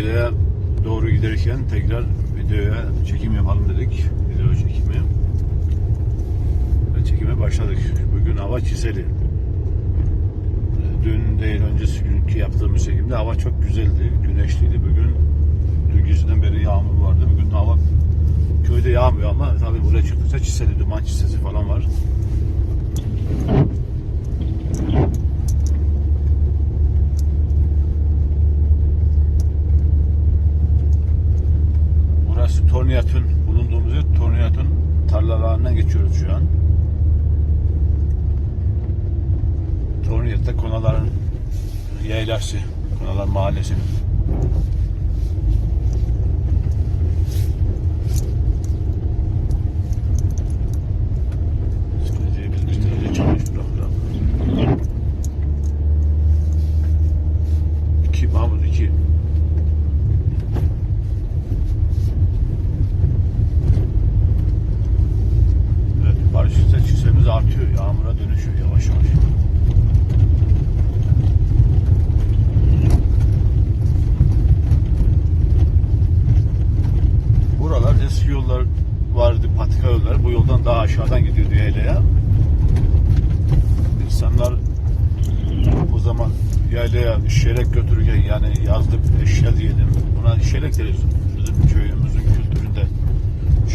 yaylaya doğru giderken tekrar videoya çekim yapalım dedik. Video çekimi. Ve çekime başladık. Bugün hava çiseli. Dün değil öncesi günkü yaptığımız çekimde hava çok güzeldi. Güneşliydi. Bugün dün geceden beri yağmur vardı. Bugün hava köyde yağmıyor ama tabii buraya çıktıkça çiseli, duman çisesi falan var. Burası Torniyat'ın bulunduğumuz yer Torniyat'ın tarlalarından geçiyoruz şu an. Torniyat'ta Konaların yaylası, Konalar Mahallesi'nin. Yolları. Bu yoldan daha aşağıdan gidiyordu yaylaya. İnsanlar o zaman yaylaya şelek götürürken yani yazlık eşya diyelim. Buna şelek deriz. Bizim köyümüzün kültüründe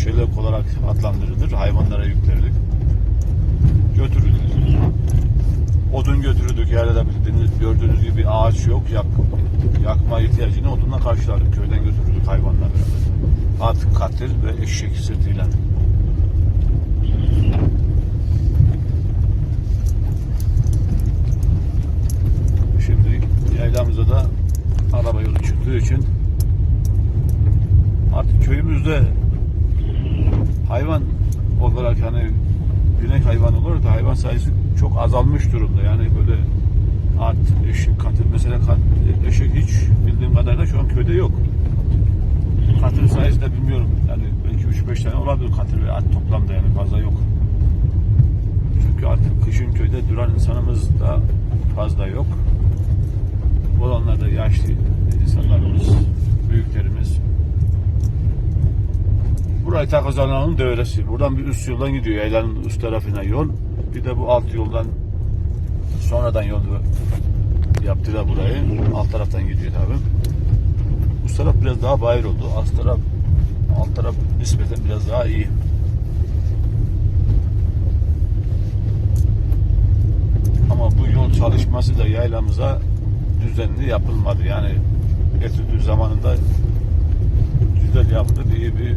şelek olarak adlandırılır. Hayvanlara yüklerdik. Götürüldük. Odun götürürdük. Yerde bildiğiniz, gördüğünüz gibi ağaç yok. Yak, yakma ihtiyacını odunla karşılardık. Köyden götürürdük hayvanla beraber. At, katil ve eşek sırtıyla. Şimdi yaylamıza da araba yolu çıktığı için köyümüzde hayvan olarak hani binek hayvan olarak da hayvan sayısı çok azalmış durumda. Yani böyle at, eşek, katır mesela kat- eşek hiç bildiğim kadarıyla şu an köyde yok. Katır sayısı da bilmiyorum. Yani belki 3-5 tane olabilir katır ve at toplamda yani fazla yok. Çünkü artık kışın köyde duran insanımız da fazla yok. Olanlar da yaşlı insanlarımız, büyüklerimiz. Burayı Takozanlı'nın devresi. Buradan bir üst yoldan gidiyor. Yaylanın üst tarafına yol. Bir de bu alt yoldan sonradan yol yaptılar burayı. Alt taraftan gidiyor tabi. Üst taraf biraz daha bayır oldu. Alt taraf alt taraf nispeten biraz daha iyi. Ama bu yol çalışması da yaylamıza düzenli yapılmadı. Yani etüdü zamanında güzel yapıldı iyi bir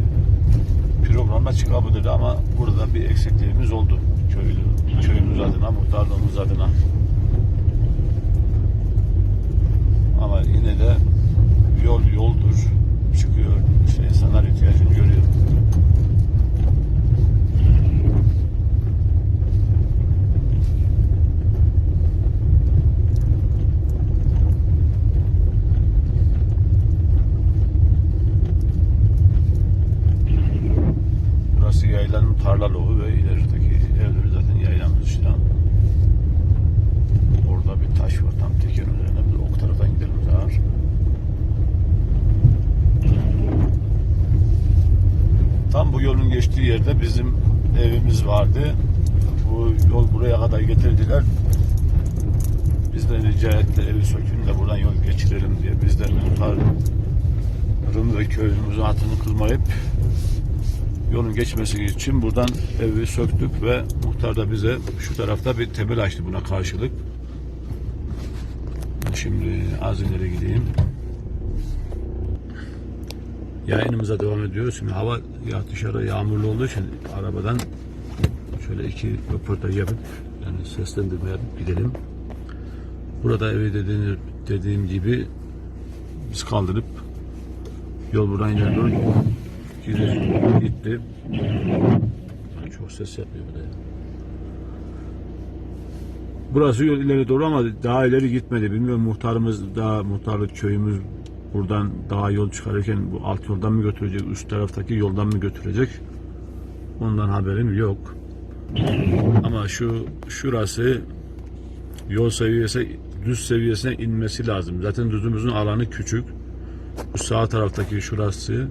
programla çıkabilirdi ama burada bir eksikliğimiz oldu. Köylü, köyümüz adına, muhtarlığımız adına. Ama yine de yol yoldur. Çıkıyor. İşte insanlar ihtiyacını görüyor. Yaylanın tarlalığı ve ilerideki evleri zaten yaylamız işte. Orada bir taş var tam teker üzerine. Biz ok taraftan gidelim daha. Tam bu yolun geçtiği yerde bizim evimiz vardı. Bu yol buraya kadar getirdiler. Biz de rica etti evi sökün de buradan yol geçirelim diye. Biz de ve köyümüzün hatını kılmayıp yolun geçmesi için buradan evi söktük ve muhtar da bize şu tarafta bir temel açtı buna karşılık. Şimdi az ileri gideyim. Yayınımıza devam ediyoruz. Şimdi hava ya dışarı yağmurlu olduğu için arabadan şöyle iki röportaj yapıp yani seslendirme gidelim. Burada evi dediğim, dediğim gibi biz kaldırıp yol buradan ileri gitti. Çok ses yapıyor burada. ya. Burası yol ileri doğru ama daha ileri gitmedi. Bilmiyorum muhtarımız daha muhtarlık köyümüz buradan daha yol çıkarırken bu alt yoldan mı götürecek, üst taraftaki yoldan mı götürecek? Ondan haberim yok. Ama şu şurası yol seviyesi düz seviyesine inmesi lazım. Zaten düzümüzün alanı küçük. Bu sağ taraftaki şurası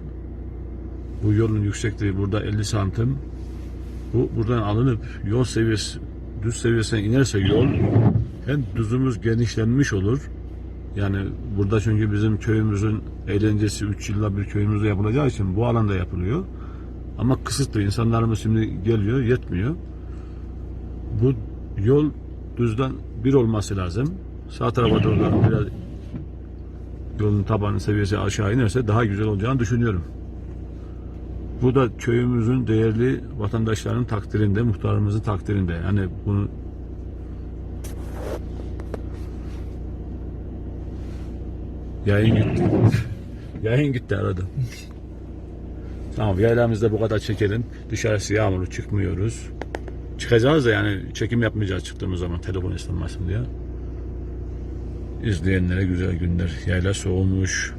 bu yolun yüksekliği burada 50 santim. Bu buradan alınıp yol seviyesi düz seviyesine inerse yol hem düzümüz genişlenmiş olur. Yani burada çünkü bizim köyümüzün eğlencesi 3 yılda bir köyümüzde yapılacağı için bu alanda yapılıyor. Ama kısıtlı. insanlarımız şimdi geliyor, yetmiyor. Bu yol düzden bir olması lazım. Sağ tarafa doğru biraz yolun tabanı seviyesi aşağı inerse daha güzel olacağını düşünüyorum. Bu da köyümüzün değerli vatandaşlarının takdirinde, muhtarımızın takdirinde. Yani bunu Yayın gitti. Yayın gitti arada. Tamam yaylamızda bu kadar çekelim. Dışarısı yağmurlu çıkmıyoruz. Çıkacağız da yani çekim yapmayacağız çıktığımız zaman telefon ıslanmasın diye. İzleyenlere güzel günler. Yayla soğumuş.